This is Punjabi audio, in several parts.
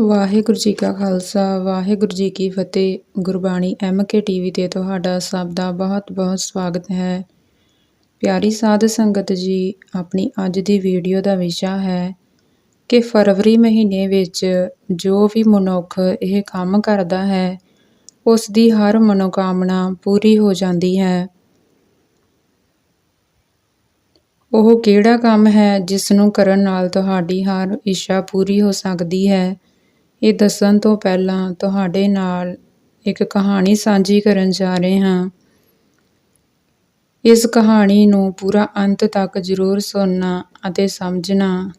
ਵਾਹਿਗੁਰੂ ਜੀ ਕਾ ਖਾਲਸਾ, ਵਾਹਿਗੁਰੂ ਜੀ ਕੀ ਫਤਿਹ। ਗੁਰਬਾਣੀ ਐਮ ਕੇ ਟੀਵੀ ਤੇ ਤੁਹਾਡਾ ਸਭ ਦਾ ਬਹੁਤ-ਬਹੁਤ ਸਵਾਗਤ ਹੈ। ਪਿਆਰੀ ਸਾਧ ਸੰਗਤ ਜੀ, ਆਪਣੀ ਅੱਜ ਦੀ ਵੀਡੀਓ ਦਾ ਵਿਸ਼ਾ ਹੈ ਕਿ ਫਰਵਰੀ ਮਹੀਨੇ ਵਿੱਚ ਜੋ ਵੀ ਮਨੁੱਖ ਇਹ ਕੰਮ ਕਰਦਾ ਹੈ, ਉਸ ਦੀ ਹਰ ਮਨੋਕਾਮਨਾ ਪੂਰੀ ਹੋ ਜਾਂਦੀ ਹੈ। ਉਹ ਕਿਹੜਾ ਕੰਮ ਹੈ, ਜਿਸ ਨੂੰ ਕਰਨ ਨਾਲ ਤੁਹਾਡੀ ਹਰ ਇੱਛਾ ਪੂਰੀ ਹੋ ਸਕਦੀ ਹੈ? ਇਹ ਦੱਸਣ ਤੋਂ ਪਹਿਲਾਂ ਤੁਹਾਡੇ ਨਾਲ ਇੱਕ ਕਹਾਣੀ ਸਾਂਝੀ ਕਰਨ ਜਾ ਰਹੇ ਹਾਂ। ਇਸ ਕਹਾਣੀ ਨੂੰ ਪੂਰਾ ਅੰਤ ਤੱਕ ਜ਼ਰੂਰ ਸੁਣਨਾ ਅਤੇ ਸਮਝਣਾ।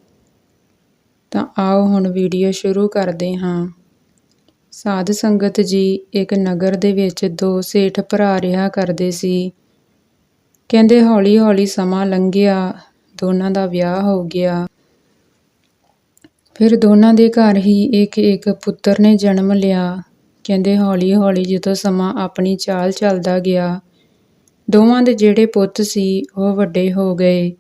ਤਾਂ ਆਓ ਹੁਣ ਵੀਡੀਓ ਸ਼ੁਰੂ ਕਰਦੇ ਹਾਂ। ਸਾਧ ਸੰਗਤ ਜੀ, ਇੱਕ ਨਗਰ ਦੇ ਵਿੱਚ ਦੋ ਸੇਠ ਭਰਾ ਰਿਹਾ ਕਰਦੇ ਸੀ। ਕਹਿੰਦੇ ਹੌਲੀ ਹੌਲੀ ਸਮਾਂ ਲੰਘਿਆ, ਦੋਨਾਂ ਦਾ ਵਿਆਹ ਹੋ ਗਿਆ। ਫਿਰ ਦੋਨਾਂ ਦੇ ਘਰ ਹੀ ਇੱਕ ਇੱਕ ਪੁੱਤਰ ਨੇ ਜਨਮ ਲਿਆ। ਕਹਿੰਦੇ, ਹੌਲੀ ਹੌਲੀ ਜਦੋਂ ਸਮਾਂ ਆਪਣੀ ਚਾਲ ਚੱਲਦਾ ਗਿਆ, ਦੋਵਾਂ ਦੇ ਜਿਹੜੇ ਪੁੱਤ ਸੀ, ਉਹ ਵੱਡੇ ਹੋ ਗਏ।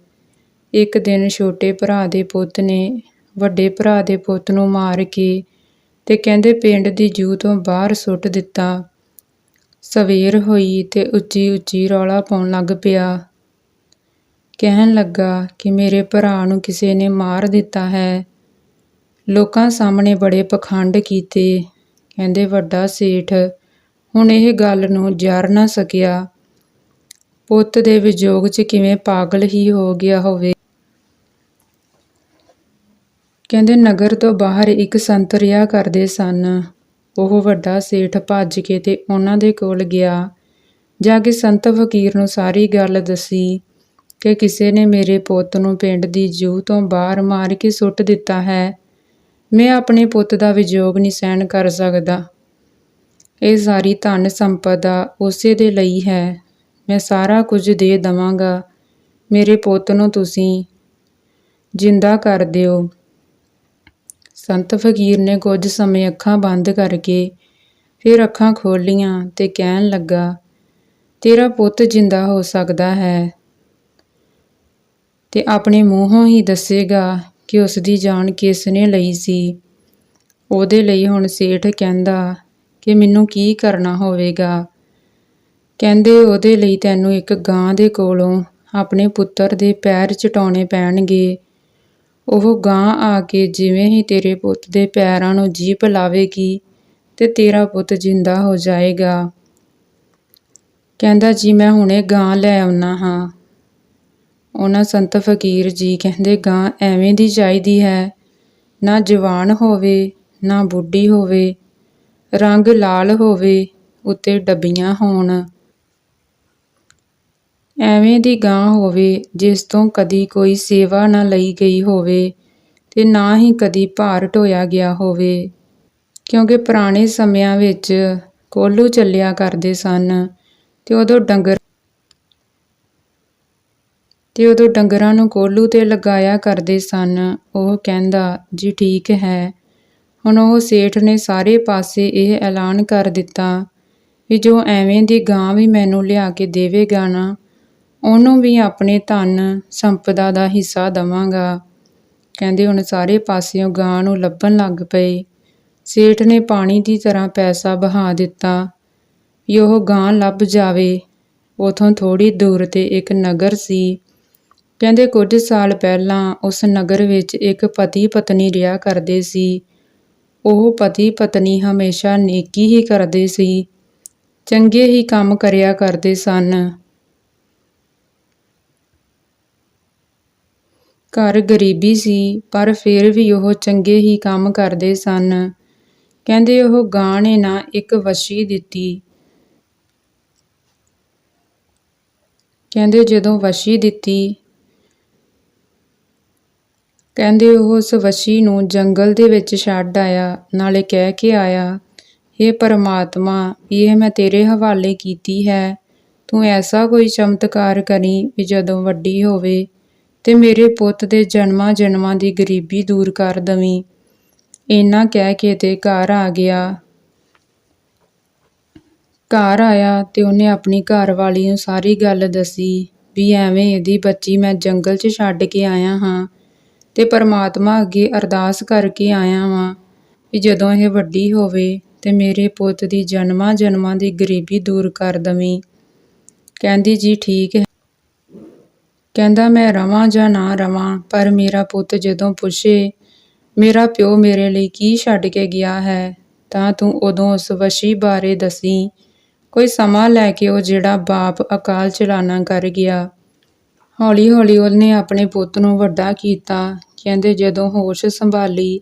ਇੱਕ ਦਿਨ ਛੋਟੇ ਭਰਾ ਦੇ ਪੁੱਤ ਨੇ ਵੱਡੇ ਭਰਾ ਦੇ ਪੁੱਤ ਨੂੰ ਮਾਰ ਕੇ ਤੇ ਕਹਿੰਦੇ, ਪਿੰਡ ਦੀ ਜੂ ਤੋਂ ਬਾਹਰ ਸੁੱਟ ਦਿੱਤਾ। ਸਵੇਰ ਹੋਈ ਤੇ ਉੱਚੀ ਉੱਚੀ ਰੌਲਾ ਪਾਉਣ ਲੱਗ ਪਿਆ। ਕਹਿਣ ਲੱਗਾ ਕਿ ਮੇਰੇ ਭਰਾ ਨੂੰ ਕਿਸੇ ਨੇ ਮਾਰ ਦਿੱਤਾ ਹੈ। ਲੋਕਾਂ ਸਾਹਮਣੇ ਬੜੇ ਪਖੰਡ ਕੀਤੇ। ਕਹਿੰਦੇ, ਵੱਡਾ ਸੇਠ, ਹੁਣ ਇਹ ਗੱਲ ਨੂੰ ਜਰ ਨਾ ਸਕਿਆ। ਪੁੱਤ ਦੇ ਵਿਜੋਗ 'ਚ ਕਿਵੇਂ ਪਾਗਲ ਹੀ ਹੋ ਗਿਆ ਹੋਵੇ? ਕਹਿੰਦੇ, ਨਗਰ ਤੋਂ ਬਾਹਰ ਇੱਕ ਸੰਤ ਰਿਆ ਕਰਦੇ ਸਨ। ਉਹ ਵੱਡਾ ਸੇਠ ਭੱਜ ਕੇ ਤੇ ਉਹਨਾਂ ਦੇ ਕੋਲ ਗਿਆ। ਜਾ ਕੇ ਸੰਤ ਫਕੀਰ ਨੂੰ ਸਾਰੀ ਗੱਲ ਦੱਸੀ ਕਿ ਕਿਸੇ ਨੇ ਮੇਰੇ ਪੁੱਤ ਨੂੰ ਪਿੰਡ ਦੀ ਜੂ ਤੋਂ ਬਾਹਰ ਮਾਰ ਕੇ ਸੁੱਟ ਦਿੱਤਾ ਹੈ। ਮੈਂ ਆਪਣੇ ਪੁੱਤ ਦਾ ਵਿਜੋਗ ਨਹੀਂ ਸਹਿਣ ਕਰ ਸਕਦਾ। ਇਹ ਸਾਰੀ ਧਨ ਸੰਪਦਾ ਉਸੇ ਦੇ ਲਈ ਹੈ। ਮੈਂ ਸਾਰਾ ਕੁਝ ਦੇ ਦਵਾਂਗਾ। ਮੇਰੇ ਪੁੱਤ ਨੂੰ ਤੁਸੀਂ ਜਿੰਦਾ ਕਰ ਦਿਓ। ਸੰਤ ਫਕੀਰ ਨੇ ਕੁਝ ਸਮੇਂ ਅੱਖਾਂ ਬੰਦ ਕਰਕੇ ਫਿਰ ਅੱਖਾਂ ਖੋਲੀਆਂ ਤੇ ਕਹਿਣ ਲੱਗਾ, ਤੇਰਾ ਪੁੱਤ ਜਿੰਦਾ ਹੋ ਸਕਦਾ ਹੈ ਤੇ ਆਪਣੇ ਮੂੰਹੋਂ ਹੀ ਦੱਸੇਗਾ ਕਿ ਉਸ ਦੀ ਜਾਨ ਕਿਸ ਨੇ ਲਈ ਸੀ? ਉਹਦੇ ਲਈ ਹੁਣ ਸੇਠ ਕਹਿੰਦਾ ਕਿ ਮੈਨੂੰ ਕੀ ਕਰਨਾ ਹੋਵੇਗਾ? ਕਹਿੰਦੇ ਉਹਦੇ ਲਈ ਤੈਨੂੰ ਇੱਕ ਗਾਂ ਦੇ ਕੋਲੋਂ ਆਪਣੇ ਪੁੱਤਰ ਦੇ ਪੈਰ ਚਟਾਉਣੇ ਪੈਣਗੇ। ਉਹ ਗਾਂ ਆ ਕੇ ਜਿਵੇਂ ਹੀ ਤੇਰੇ ਪੁੱਤ ਦੇ ਪੈਰਾਂ ਨੂੰ ਜੀਪ ਲਾਵੇਗੀ ਤੇ ਤੇਰਾ ਪੁੱਤ ਜਿੰਦਾ ਹੋ ਜਾਏਗਾ। ਕਹਿੰਦਾ ਜੀ, ਮੈਂ ਹੁਣੇ ਗਾਂ ਲੈ ਆਉਣਾ ਹਾਂ। ਉਹਨਾਂ ਸੰਤ ਫਕੀਰ ਜੀ ਕਹਿੰਦੇ, ਗਾਂ ਐਵੇਂ ਦੀ ਚਾਹੀਦੀ ਹੈ। ਨਾ ਜਵਾਨ ਹੋਵੇ, ਨਾ ਬੁੱਢੀ ਹੋਵੇ। ਰੰਗ ਲਾਲ ਹੋਵੇ, ਉੱਤੇ ਡੱਬੀਆਂ ਹੋਣ। ਐਵੇਂ ਦੀ ਗਾਂ ਹੋਵੇ, ਜਿਸ ਤੋਂ ਕਦੀ ਕੋਈ ਸੇਵਾ ਨਾ ਲਈ ਗਈ ਹੋਵੇ ਤੇ ਨਾ ਹੀ ਕਦੀ ਭਾਰ ਢੋਇਆ ਗਿਆ ਹੋਵੇ। ਕਿਉਂਕਿ ਪੁਰਾਣੇ ਸਮਿਆਂ ਵਿੱਚ ਕੋਲੂ ਚੱਲਿਆ ਕਰਦੇ ਸਨ ਤੇ ਉਦੋਂ ਡੰਗਰ ਤੇ ਉਦੋਂ ਡੰਗਰਾਂ ਨੂੰ ਕੋਲੂ ਤੇ ਲਗਾਇਆ ਕਰਦੇ ਸਨ। ਉਹ ਕਹਿੰਦਾ, ਜੀ ਠੀਕ ਹੈ। ਹੁਣ ਉਹ ਸੇਠ ਨੇ ਸਾਰੇ ਪਾਸੇ ਇਹ ਐਲਾਨ ਕਰ ਦਿੱਤਾ ਵੀ ਜੋ ਐਵੇਂ ਦੀ ਗਾਂ ਵੀ ਮੈਨੂੰ ਲਿਆ ਕੇ ਦੇਵੇਗਾ ਨਾ, ਉਹਨੂੰ ਵੀ ਆਪਣੇ ਧਨ ਸੰਪਦਾ ਦਾ ਹਿੱਸਾ ਦਵਾਂਗਾ। ਕਹਿੰਦੇ ਹੁਣ ਸਾਰੇ ਪਾਸਿਓਂ ਗਾਂ ਨੂੰ ਲੱਭਣ ਲੱਗ ਪਏ। ਸੇਠ ਨੇ ਪਾਣੀ ਦੀ ਤਰ੍ਹਾਂ ਪੈਸਾ ਬਹਾ ਦਿੱਤਾ ਵੀ ਉਹ ਗਾਂ ਲੱਭ ਜਾਵੇ। ਉਥੋਂ ਥੋੜੀ ਦੂਰ ਤੇ ਇੱਕ ਨਗਰ ਸੀ। ਕਹਿੰਦੇ ਕੁਝ ਸਾਲ ਪਹਿਲਾਂ ਉਸ ਨਗਰ ਵਿੱਚ ਇੱਕ ਪਤੀ ਪਤਨੀ ਰਿਹਾ ਕਰਦੇ ਸੀ। ਉਹ ਪਤੀ ਪਤਨੀ ਹਮੇਸ਼ਾ ਨੇਕੀ ਹੀ ਕਰਦੇ ਸੀ, ਚੰਗੇ ਹੀ ਕੰਮ ਕਰਿਆ ਕਰਦੇ ਸਨ। ਘਰ ਗਰੀਬੀ ਸੀ, ਪਰ ਫਿਰ ਵੀ ਉਹ ਚੰਗੇ ਹੀ ਕੰਮ ਕਰਦੇ ਸਨ। ਕਹਿੰਦੇ ਉਹ ਗਾਂ ਨੇ ਨਾ ਇੱਕ ਵਸ਼ੀ ਦਿੱਤੀ। ਕਹਿੰਦੇ ਜਦੋਂ ਵਸ਼ੀ ਦਿੱਤੀ ਕਹਿੰਦੇ ਉਹ ਉਸ ਵਸ਼ੀ ਨੂੰ ਜੰਗਲ ਦੇ ਵਿੱਚ ਛੱਡ ਆਇਆ, ਨਾਲੇ ਕਹਿ ਕੇ ਆਇਆ हे ਪਰਮਾਤਮਾ, ਇਹ ਮੈਂ ਤੇਰੇ ਹਵਾਲੇ ਕੀਤੀ ਹੈ। ਤੂੰ ਐਸਾ ਕੋਈ ਚਮਤਕਾਰ ਕਰੀ ਵੀ ਜਦੋਂ ਵੱਡੀ ਹੋਵੇ ਤੇ ਮੇਰੇ ਪੁੱਤ ਦੇ ਜਨਮਾਂ ਜਨਮਾਂ ਦੀ ਗਰੀਬੀ ਦੂਰ ਕਰ ਦਵੀਂ। ਇੰਨਾ ਕਹਿ ਕੇ ਤੇ ਘਰ ਆ ਗਿਆ। ਘਰ ਆਇਆ ਤੇ ਉਹਨੇ ਆਪਣੀ ਘਰ ਵਾਲੀ ਨੂੰ ਸਾਰੀ ਗੱਲ ਦੱਸੀ ਵੀ ਐਵੇਂ ਇਹਦੀ ਬੱਚੀ ਮੈਂ ਜੰਗਲ 'ਚ ਛੱਡ ਕੇ ਆਇਆ ਹਾਂ। ਤੇ ਪਰਮਾਤਮਾ ਅੱਗੇ ਅਰਦਾਸ ਕਰਕੇ ਆਇਆ ਵਾਂ ਵੀ ਜਦੋਂ ਇਹ ਵੱਡੀ ਹੋਵੇ ਤੇ ਮੇਰੇ ਪੁੱਤ ਦੀ ਜਨਮਾਂ ਜਨਮਾਂ ਦੀ ਗਰੀਬੀ ਦੂਰ ਕਰ ਦਵੀਂ। ਕਹਿੰਦੀ, ਜੀ, ਠੀਕ ਹੈ। ਕਹਿੰਦਾ, ਮੈਂ ਰਵਾਂ ਜਾਂ ਨਾ ਰਵਾਂ, ਪਰ ਮੇਰਾ ਪੁੱਤ ਜਦੋਂ ਪੁੱਛੇ, ਮੇਰਾ ਪਿਓ ਮੇਰੇ ਲਈ ਕੀ ਛੱਡ ਕੇ ਗਿਆ ਹੈ? ਤਾਂ ਤੂੰ ਉਦੋਂ ਉਸ ਵਸ਼ੀ ਬਾਰੇ ਦਸੀ, ਕੋਈ ਸਮਾਂ ਲੈ ਕੇ ਉਹ ਜਿਹੜਾ ਬਾਪ ਅਕਾਲ ਚਲਾਣਾ ਕਰ ਗਿਆ। ਹੌਲੀ ਹੌਲੀ ਉਹਨੇ ਆਪਣੇ ਪੁੱਤ ਨੂੰ ਵੱਡਾ ਕੀਤਾ ਕਹਿੰਦੇ ਜਦੋਂ ਹੋਸ਼ ਸੰਭਾਲੀ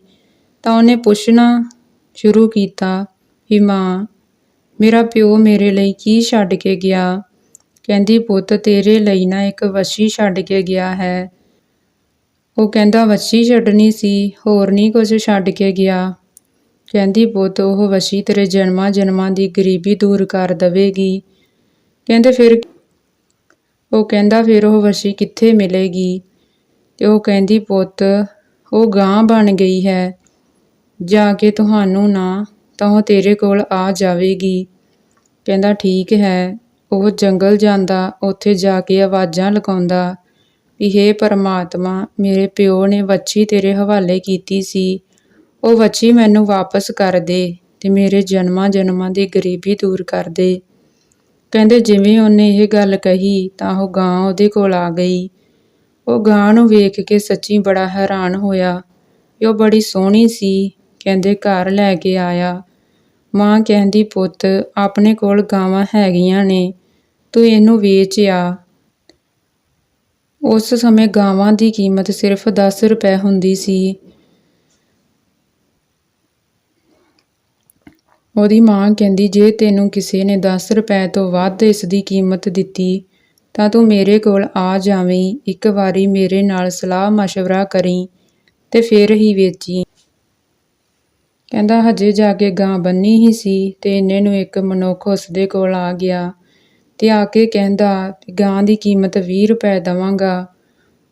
ਤਾਂ ਉਹਨੇ ਪੁੱਛਣਾ ਸ਼ੁਰੂ ਕੀਤਾ ਵੀ ਮਾਂ, ਮੇਰਾ ਪਿਓ ਮੇਰੇ ਲਈ ਕੀ ਛੱਡ ਕੇ ਗਿਆ? ਕਹਿੰਦੀ, ਪੁੱਤ, ਤੇਰੇ ਲਈ ਨਾ ਇੱਕ ਵਸ਼ੀ ਛੱਡ ਕੇ ਗਿਆ ਹੈ। ਉਹ ਕਹਿੰਦਾ ਵਸ਼ੀ ਛੱਡਣੀ ਸੀ, ਹੋਰ ਨਹੀਂ ਕੁਝ ਛੱਡ ਕੇ ਗਿਆ। ਕਹਿੰਦੀ, ਪੁੱਤ, ਉਹ ਵਸ਼ੀ ਤੇਰੇ ਜਨਮਾਂ ਜਨਮਾਂ ਦੀ ਗਰੀਬੀ ਦੂਰ ਕਰ ਦੇਵੇਗੀ। ਕਹਿੰਦੇ ਫਿਰ ਉਹ ਕਹਿੰਦਾ, ਫਿਰ ਉਹ ਵਸ਼ੀ ਕਿੱਥੇ ਮਿਲੇਗੀ? ਤੇ ਉਹ ਕਹਿੰਦੀ, ਪੁੱਤ, ਉਹ ਗਾਂ ਬਣ ਗਈ ਹੈ। ਜਾ ਕੇ ਤੁਹਾਨੂੰ ਨਾ, ਤਾਂ ਉਹ ਤੇਰੇ ਕੋਲ ਆ ਜਾਵੇਗੀ। ਕਹਿੰਦਾ, ਠੀਕ ਹੈ। ਉਹ ਜੰਗਲ ਜਾਂਦਾ, ਉੱਥੇ ਜਾ ਕੇ ਆਵਾਜ਼ਾਂ ਲਗਾਉਂਦਾ, ਵੀ ਹੇ ਪਰਮਾਤਮਾ, ਮੇਰੇ ਪਿਓ ਨੇ ਵੱਛੀ ਤੇਰੇ ਹਵਾਲੇ ਕੀਤੀ ਸੀ। ਉਹ ਵੱਛੀ ਮੈਨੂੰ ਵਾਪਸ ਕਰ ਦੇ ਤੇ ਮੇਰੇ ਜਨਮਾਂ ਜਨਮਾਂ ਦੀ ਗਰੀਬੀ ਦੂਰ ਕਰ ਦੇ। ਕਹਿੰਦੇ, ਜਿਵੇਂ ਉਹਨੇ ਇਹ ਗੱਲ ਕਹੀ, ਤਾਂ ਉਹ ਗਾਂ ਉਹਦੇ ਕੋਲ ਆ ਗਈ। ਉਹ ਗਾਂ ਨੂੰ ਵੇਖ ਕੇ ਸੱਚੀ ਬੜਾ ਹੈਰਾਨ ਹੋਇਆ। ਉਹ ਬੜੀ ਸੋਹਣੀ ਸੀ, ਕਹਿੰਦੇ ਘਰ ਲੈ ਕੇ ਆਇਆ। ਮਾਂ ਕਹਿੰਦੀ, ਪੁੱਤ, ਆਪਣੇ ਕੋਲ ਗਾਵਾਂ ਹੈਗੀਆਂ ਨੇ, ਤੂੰ ਇਹਨੂੰ ਵੇਚ ਆ। ਉਸ ਸਮੇਂ ਗਾਵਾਂ ਦੀ ਕੀਮਤ ਸਿਰਫ 10 ਰੁਪਏ ਹੁੰਦੀ ਸੀ। ਉਹਦੀ ਮਾਂ ਕਹਿੰਦੀ, ਜੇ ਤੈਨੂੰ ਕਿਸੇ ਨੇ 10 ਰੁਪਏ ਤੋਂ ਵੱਧ ਇਸ ਦੀ ਕੀਮਤ ਦਿੱਤੀ ਤਾਂ ਤੂੰ ਮੇਰੇ ਕੋਲ ਆ ਜਾਵੇਂ, ਇੱਕ ਵਾਰੀ ਮੇਰੇ ਨਾਲ ਸਲਾਹ مشਵਰਾ ਕਰੀ ਤੇ ਫਿਰ ਹੀ ਵੇਚੀ। ਕਹਿੰਦਾ, ਹਜੇ ਜਾ ਕੇ ਗਾਂ ਬੰਨੀ ਹੀ ਸੀ ਤੇ ਇਹਨੇ ਨੂੰ ਇੱਕ ਮਨੁੱਖ ਉਸਦੇ ਕੋਲ ਆ ਗਿਆ ਤੇ ਆ ਕੇ ਕਹਿੰਦਾ, ਗਾਂ ਦੀ ਕੀਮਤ 20 ਰੁਪਏ ਦਵਾਂਗਾ,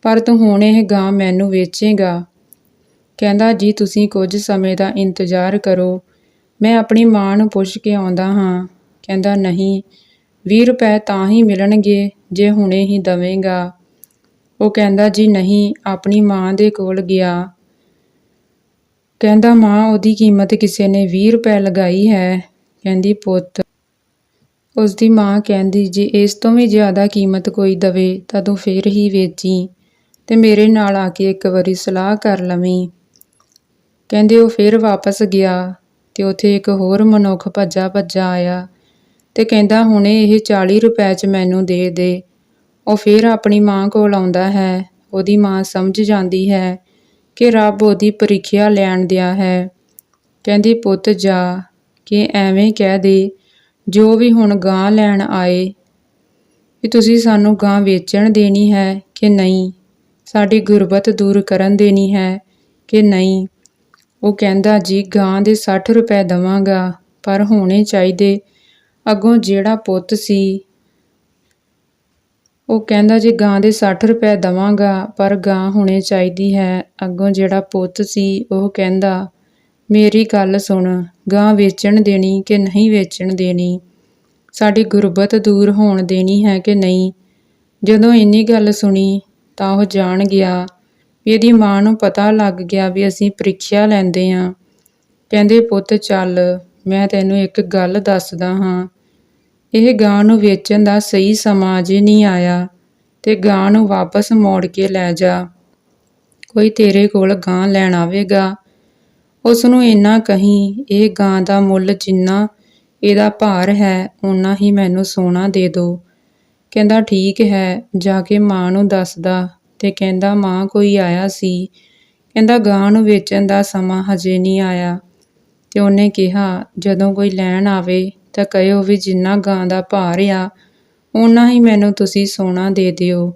ਪਰ ਤੂੰ ਹੁਣ ਇਹ ਗਾਂ ਮੈਨੂੰ ਵੇਚੇਗਾ। ਕਹਿੰਦਾ, ਜੀ, ਤੁਸੀਂ ਕੁਝ ਸਮੇਂ ਦਾ ਇੰਤਜ਼ਾਰ ਕਰੋ, ਮੈਂ ਆਪਣੀ ਮਾਂ ਨੂੰ ਪੁੱਛ ਕੇ ਆਉਂਦਾ ਹਾਂ। ਕਹਿੰਦਾ, ਨਹੀਂ 20 ਰੁਪਏ ਤਾਂ ਹੀ ਮਿਲਣਗੇ ਜੇ ਹੁਣੇ ਹੀ ਦਵੇਂਗਾ। ਉਹ ਕਹਿੰਦਾ, ਜੀ ਨਹੀਂ, ਆਪਣੀ ਮਾਂ ਦੇ ਕੋਲ ਗਿਆ। ਕਹਿੰਦਾ, ਮਾਂ, ਉਹਦੀ ਕੀਮਤ ਕਿਸੇ ਨੇ 20 ਰੁਪਏ ਲਗਾਈ ਹੈ। ਕਹਿੰਦੀ, ਪੁੱਤ। ਉਸ ਦੀ ਮਾਂ ਕਹਿੰਦੀ, ਜੇ ਇਸ ਤੋਂ ਵੀ ਜ਼ਿਆਦਾ ਕੀਮਤ ਕੋਈ ਦਵੇ, ਤਾਂ ਤੂੰ ਫੇਰ ਹੀ ਵੇਚੀ ਤੇ ਮੇਰੇ ਨਾਲ ਆ ਕੇ ਇੱਕ ਵਾਰੀ ਸਲਾਹ ਕਰ ਲਵੀਂ। ਕਹਿੰਦੇ, ਉਹ ਫੇਰ ਵਾਪਸ ਗਿਆ ਤੇ ਉਥੇ ਇੱਕ ਹੋਰ ਮਨੁੱਖ ਭੱਜਾ ਭੱਜਾ ਆਇਆ। ਤੇ ਕਹਿੰਦਾ, ਹੁਣੇ ਇਹ 40 ਰੁਪਏ ਚ ਮੈਨੂੰ ਦੇ ਦੇ। ਉਹ ਫਿਰ ਆਪਣੀ ਮਾਂ ਕੋਲ ਆਉਂਦਾ ਹੈ। ਉਹਦੀ ਮਾਂ ਸਮਝ ਜਾਂਦੀ ਹੈ ਕਿ ਰੱਬ ਉਹਦੀ ਪ੍ਰੀਖਿਆ ਲੈਣ ਦਿਆ ਹੈ। ਕਹਿੰਦੀ, ਪੁੱਤ, ਜਾ ਕਿ ਐਵੇਂ ਕਹਿ ਦੇ, ਜੋ ਵੀ ਹੁਣ ਗਾਂ ਲੈਣ ਆਏ ਕਿ ਤੁਸੀਂ ਸਾਨੂੰ ਗਾਂ ਵੇਚਣ ਦੇਣੀ ਹੈ ਕਿ ਨਹੀਂ? ਸਾਡੀ ਗੁਰਬਤ ਦੂਰ ਕਰਨ ਦੇਣੀ ਹੈ ਕਿ ਨਹੀਂ? ਉਹ ਕਹਿੰਦਾ, ਜੀ ਗਾਂ ਦੇ 60 ਰੁਪਏ ਦਵਾਂਗਾ, ਪਰ ਹੋਣੇ ਚਾਹੀਦੇ ਅੱਗੋਂ ਜਿਹੜਾ ਪੁੱਤ ਸੀ, ਉਹ ਕਹਿੰਦਾ, ਜੇ ਗਾਂ ਦੇ 60 ਰੁਪਏ ਦਵਾਂਗਾ, ਪਰ ਗਾਂ ਹੋਣੇ ਚਾਹੀਦੀ ਹੈ। ਅੱਗੋਂ ਜਿਹੜਾ ਪੁੱਤ ਸੀ, ਉਹ ਕਹਿੰਦਾ, ਮੇਰੀ ਗੱਲ ਸੁਣ, ਗਾਂ ਵੇਚਣ ਦੇਣੀ ਕਿ ਨਹੀਂ ਵੇਚਣ ਦੇਣੀ? ਸਾਡੀ ਗੁਰਬਤ ਦੂਰ ਹੋਣ ਦੇਣੀ ਹੈ ਕਿ ਨਹੀਂ? ਜਦੋਂ ਇੰਨੀ ਗੱਲ ਸੁਣੀ, ਤਾਂ ਉਹ ਜਾਣ ਗਿਆ ਵੀ ਇਹਦੀ ਮਾਂ ਨੂੰ ਪਤਾ ਲੱਗ ਗਿਆ ਵੀ ਅਸੀਂ ਪ੍ਰੀਖਿਆ ਲੈਂਦੇ ਆਂ। ਕਹਿੰਦੇ, ਪੁੱਤ ਚੱਲ, ਮੈਂ ਤੈਨੂੰ ਇੱਕ ਗੱਲ ਦੱਸਦਾ ਹਾਂ। ਇਹ ਗਾਂ ਨੂੰ ਵੇਚਣ ਦਾ ਸਹੀ ਸਮਾਂ ਅਜੇ ਨਹੀਂ ਆਇਆ ਤੇ ਗਾਂ ਨੂੰ ਵਾਪਸ ਮੋੜ ਕੇ ਲੈ ਜਾ। ਕੋਈ ਤੇਰੇ ਕੋਲ ਗਾਂ ਲੈਣ ਆਵੇਗਾ? ਉਸ ਨੂੰ ਇੰਨਾ ਕਹੀਂ, ਇਹ ਗਾਂ ਦਾ ਮੁੱਲ ਜਿੰਨਾ ਇਹਦਾ ਭਾਰ ਹੈ, ਓਨਾ ਹੀ ਮੈਨੂੰ ਸੋਨਾ ਦੇ ਦਿਓ ਕਹਿੰਦਾ, ਠੀਕ ਹੈ। ਜਾ ਕੇ ਮਾਂ ਨੂੰ ਦੱਸਦਾ ਤੇ ਕਹਿੰਦਾ, ਮਾਂ ਕੋਈ ਆਇਆ ਸੀ? ਕਹਿੰਦਾ, ਗਾਂ ਨੂੰ ਵੇਚਣ ਦਾ ਸਮਾਂ ਹਜੇ ਨਹੀਂ ਆਇਆ। ਤੇ ਉਹਨੇ ਕਿਹਾ, ਜਦੋਂ ਕੋਈ ਲੈਣ ਆਵੇ ਤਾਂ ਕਹਿਓ ਵੀ ਜਿੰਨਾ ਗਾਂ ਦਾ ਭਾਰ ਆ, ਓਨਾ ਹੀ ਮੈਨੂੰ ਤੁਸੀਂ ਸੋਨਾ ਦੇ ਦਿਓ।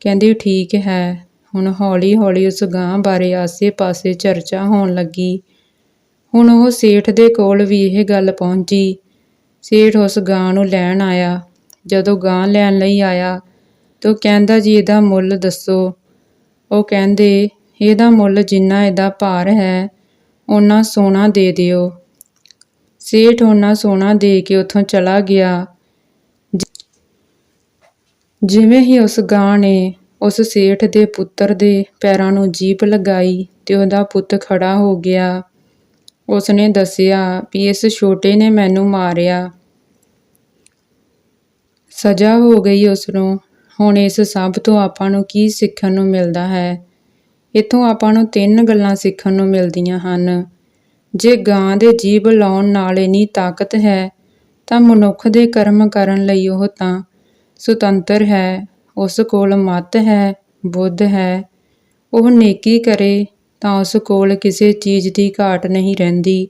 ਕਹਿੰਦੀ, ਠੀਕ ਹੈ। ਹੁਣ ਹੌਲੀ ਹੌਲੀ ਉਸ ਗਾਂ ਬਾਰੇ ਆਸੇ-ਪਾਸੇ ਚਰਚਾ ਹੋਣ ਲੱਗੀ। ਹੁਣ ਉਹ ਸੇਠ ਦੇ ਕੋਲ ਵੀ ਇਹ ਗੱਲ ਪਹੁੰਚੀ। ਸੇਠ ਉਸ ਗਾਂ ਨੂੰ ਲੈਣ ਆਇਆ। ਜਦੋਂ ਗਾਂ ਲੈਣ ਲਈ ਆਇਆ, ਤਾਂ ਉਹ ਕਹਿੰਦਾ, ਜੀ, ਇਹਦਾ ਮੁੱਲ ਦੱਸੋ। ਉਹ ਕਹਿੰਦੇ, ਇਹਦਾ ਮੁੱਲ ਜਿੰਨਾ ਇਹਦਾ ਭਾਰ ਹੈ, ਓਨਾ ਸੋਨਾ ਦੇ ਦਿਓ। ਸੇਠ ਓਨਾ ਸੋਨਾ ਦੇ ਕੇ ਉੱਥੋਂ ਚਲਾ ਗਿਆ। ਜਿਵੇਂ ਹੀ ਉਸ ਗਾਂ ਨੇ ਉਸ ਸੇਠ ਦੇ ਪੁੱਤਰ ਦੇ ਪੈਰਾਂ ਨੂੰ ਜੀਪ ਲਗਾਈ ਤੇ ਉਹਦਾ ਪੁੱਤ ਖੜਾ ਹੋ ਗਿਆ। ਉਸਨੇ ਦੱਸਿਆ ਵੀ ਇਸ ਛੋਟੇ ਨੇ ਮੈਨੂੰ ਮਾਰਿਆ। ਸਜ਼ਾ ਹੋ ਗਈ ਉਸ ਨੂੰ ਹੁਣ ਇਸ ਸਭ ਤੋਂ ਆਪਾਂ ਨੂੰ ਕੀ ਸਿੱਖਣ ਨੂੰ ਮਿਲਦਾ ਹੈ? ਇੱਥੋਂ ਆਪਾਂ ਨੂੰ ਤਿੰਨ ਗੱਲਾਂ ਸਿੱਖਣ ਨੂੰ ਮਿਲਦੀਆਂ ਹਨ। ਜੇ ਗਾਂ ਦੇ ਜੀਭ ਲਾਉਣ ਨਾਲ ਇੰਨੀ ਤਾਕਤ ਹੈ, ਤਾਂ ਮਨੁੱਖ ਦੇ ਕਰਮ ਕਰਨ ਲਈ ਉਹ ਤਾਂ ਸੁਤੰਤਰ ਹੈ, ਉਸ ਕੋਲ ਮਤ ਹੈ, ਬੁੱਧ ਹੈ। ਉਹ ਨੇਕੀ ਕਰੇ, ਤਾਂ ਉਸ ਕੋਲ ਕਿਸੇ ਚੀਜ਼ ਦੀ ਘਾਟ ਨਹੀਂ ਰਹਿੰਦੀ।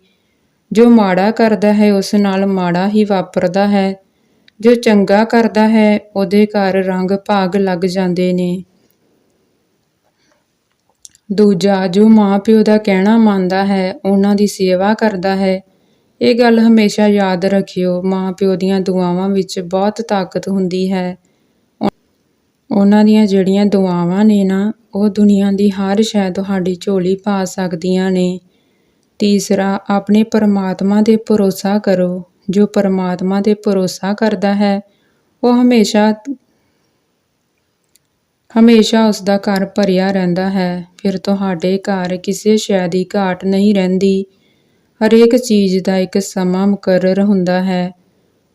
ਜੋ ਮਾੜਾ ਕਰਦਾ ਹੈ, ਉਸ ਨਾਲ ਮਾੜਾ ਹੀ ਵਾਪਰਦਾ ਹੈ। ਜੋ ਚੰਗਾ ਕਰਦਾ ਹੈ, ਉਹਦੇ ਘਰ ਰੰਗ ਭਾਗ ਲੱਗ ਜਾਂਦੇ ਨੇ। ਦੂਜਾ, ਜੋ ਮਾਂ-ਪਿਓ ਦਾ ਕਹਿਣਾ ਮੰਨਦਾ ਹੈ, ਉਹਨਾਂ ਦੀ ਸੇਵਾ ਕਰਦਾ ਹੈ। ਇਹ ਗੱਲ ਹਮੇਸ਼ਾ ਯਾਦ ਰੱਖਿਓ, ਮਾਂ-ਪਿਓ ਦੀਆਂ ਦੁਆਵਾਂ ਵਿੱਚ ਬਹੁਤ ਤਾਕਤ ਹੁੰਦੀ ਹੈ। ਉਹਨਾਂ ਦੀਆਂ ਜਿਹੜੀਆਂ ਦੁਆਵਾਂ ਨੇ ਨਾ, ਉਹ ਦੁਨੀਆ ਦੀ ਹਰ ਸ਼ੈ ਤੁਹਾਡੀ ਝੋਲੀ ਪਾ ਸਕਦੀਆਂ ਨੇ। ਤੀਸਰਾ, ਆਪਣੇ ਪਰਮਾਤਮਾ ਤੇ ਭਰੋਸਾ ਕਰੋ। ਜੋ ਪਰਮਾਤਮਾ ਤੇ ਭਰੋਸਾ ਕਰਦਾ ਹੈ, ਉਹ ਹਮੇਸ਼ਾ ਹਮੇਸ਼ਾ ਉਸ ਦਾ ਘਰ ਭਰਿਆ ਰਹਿੰਦਾ ਹੈ। ਫਿਰ ਤੁਹਾਡੇ ਘਰ ਕਿਸੇ ਸ਼ੈ ਦੀ ਘਾਟ ਨਹੀਂ ਰਹਿੰਦੀ। ਹਰੇਕ ਚੀਜ਼ ਦਾ ਇੱਕ ਸਮਾਂ ਮੁਕਰਰ ਹੁੰਦਾ ਹੈ।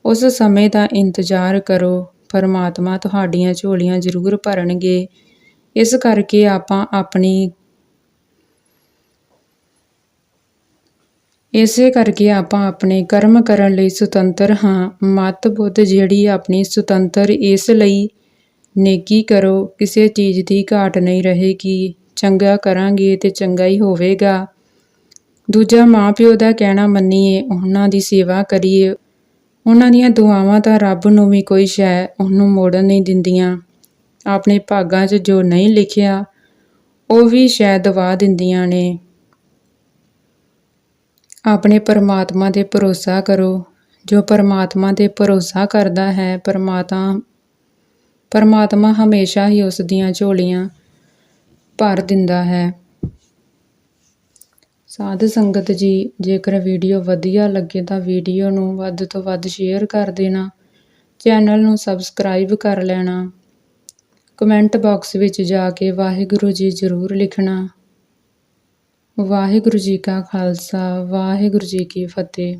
ਉਸ ਸਮੇਂ ਦਾ ਇੰਤਜ਼ਾਰ ਕਰੋ। ਪਰਮਾਤਮਾ ਤੁਹਾਡੀਆਂ ਝੋਲੀਆਂ ਜ਼ਰੂਰ ਭਰਨਗੇ। ਇਸ ਕਰਕੇ ਆਪਾਂ ਆਪਣੀ ਇਸੇ ਕਰਕੇ ਆਪਾਂ ਆਪਣੇ ਕਰਮ ਕਰਨ ਲਈ ਸੁਤੰਤਰ ਹਾਂ। ਮਤ ਬੁੱਧ ਜਿਹੜੀ ਆਪਣੀ ਸੁਤੰਤਰ ਇਸ ਲਈ ਨੇਕੀ ਕਰੋ, ਕਿਸੇ ਚੀਜ਼ ਦੀ ਘਾਟ ਨਹੀਂ ਰਹੇਗੀ, ਚੰਗਾ ਕਰਾਂਗੇ ਤੇ ਚੰਗਾ ਹੀ ਹੋਵੇਗਾ। ਦੂਜਾ ਮਾਪਿਓ ਦਾ ਕਹਿਣਾ ਮੰਨੀਏ, ਉਹਨਾਂ ਦੀ ਸੇਵਾ ਕਰੀਏ। ਉਹਨਾਂ ਦੀਆਂ ਦੁਆਵਾਂ ਤਾਂ ਰੱਬ ਨੂੰ ਵੀ ਕੋਈ ਸ਼ੈ, ਉਹਨੂੰ ਮੋੜਨ ਨਹੀਂ ਦਿੰਦੀਆਂ। ਆਪਣੇ ਭਾਗਾਂ 'ਚ ਜੋ ਨਹੀਂ ਲਿਖਿਆ, ਉਹ ਵੀ ਸ਼ੈ ਦਵਾ ਦਿੰਦੀਆਂ ਨੇ। ਆਪਣੇ ਪਰਮਾਤਮਾ ਤੇ ਭਰੋਸਾ ਕਰੋ। ਜੋ ਪਰਮਾਤਮਾ ਤੇ ਭਰੋਸਾ ਕਰਦਾ ਹੈ, ਪਰਮਾਤਮਾ ਪਰਮਾਤਮਾ ਹਮੇਸ਼ਾ ਹੀ ਉਸ ਦੀਆਂ ਝੋਲੀਆਂ ਭਰ ਦਿੰਦਾ ਹੈ। ਸਾਧ ਸੰਗਤ ਜੀ, ਜੇਕਰ ਵੀਡੀਓ ਵਧੀਆ ਲੱਗੇ ਤਾਂ ਵੀਡੀਓ ਨੂੰ ਵੱਧ ਤੋਂ ਵੱਧ ਸ਼ੇਅਰ ਕਰ ਦੇਣਾ, ਚੈਨਲ ਨੂੰ ਸਬਸਕ੍ਰਾਈਬ ਕਰ ਲੈਣਾ, ਕਮੈਂਟ ਬਾਕਸ ਵਿੱਚ ਜਾ ਕੇ ਵਾਹਿਗੁਰੂ ਜੀ ਜ਼ਰੂਰ ਲਿਖਣਾ। ਵਾਹਿਗੁਰੂ ਜੀ ਕਾ ਖਾਲਸਾ, ਵਾਹਿਗੁਰੂ ਜੀ ਕੀ ਫਤਿਹ।